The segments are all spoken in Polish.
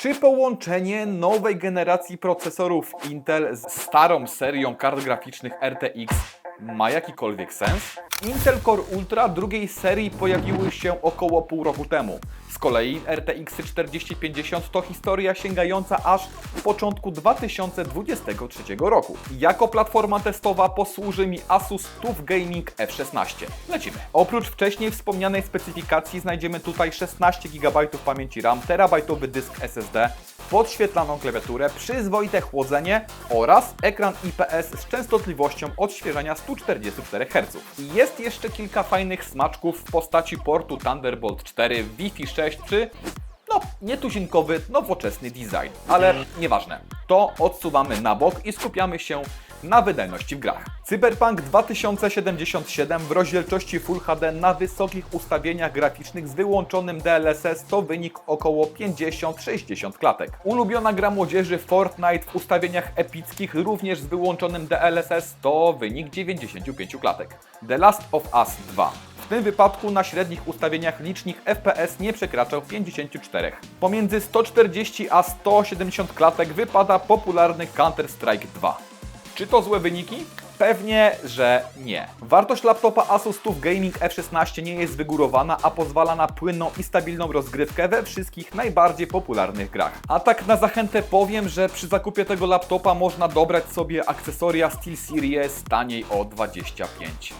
Czy połączenie nowej generacji procesorów Intel z starą serią kart graficznych RTX ma jakikolwiek sens? Intel Core Ultra drugiej serii pojawiły się około pół roku temu. Z kolei RTX 4050 to historia sięgająca aż początku 2023 roku. Jako platforma testowa posłuży mi Asus TUF Gaming F16. Lecimy. Oprócz wcześniej wspomnianej specyfikacji znajdziemy tutaj 16 GB pamięci RAM, terabajtowy dysk SSD, podświetlaną klawiaturę, przyzwoite chłodzenie oraz ekran IPS z częstotliwością odświeżania 144 Hz. Jest jeszcze kilka fajnych smaczków w postaci portu Thunderbolt 4, Wi-Fi 6 czy no, nietuzinkowy, nowoczesny design. Ale nieważne. To odsuwamy na bok i skupiamy się na wydajności w grach. Cyberpunk 2077 w rozdzielczości Full HD na wysokich ustawieniach graficznych z wyłączonym DLSS to wynik około 50-60 klatek. Ulubiona gra młodzieży Fortnite w ustawieniach epickich również z wyłączonym DLSS to wynik 95 klatek. The Last of Us 2 w tym wypadku na średnich ustawieniach licznik FPS nie przekraczał 54. Pomiędzy 140 a 170 klatek wypada popularny Counter-Strike 2. Czy to złe wyniki? Pewnie, że nie. Wartość laptopa Asus TUF Gaming F16 nie jest wygórowana, a pozwala na płynną i stabilną rozgrywkę we wszystkich najbardziej popularnych grach. A tak na zachętę powiem, że przy zakupie tego laptopa można dobrać sobie akcesoria SteelSeries taniej o 25%.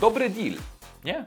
Dobry deal, nie?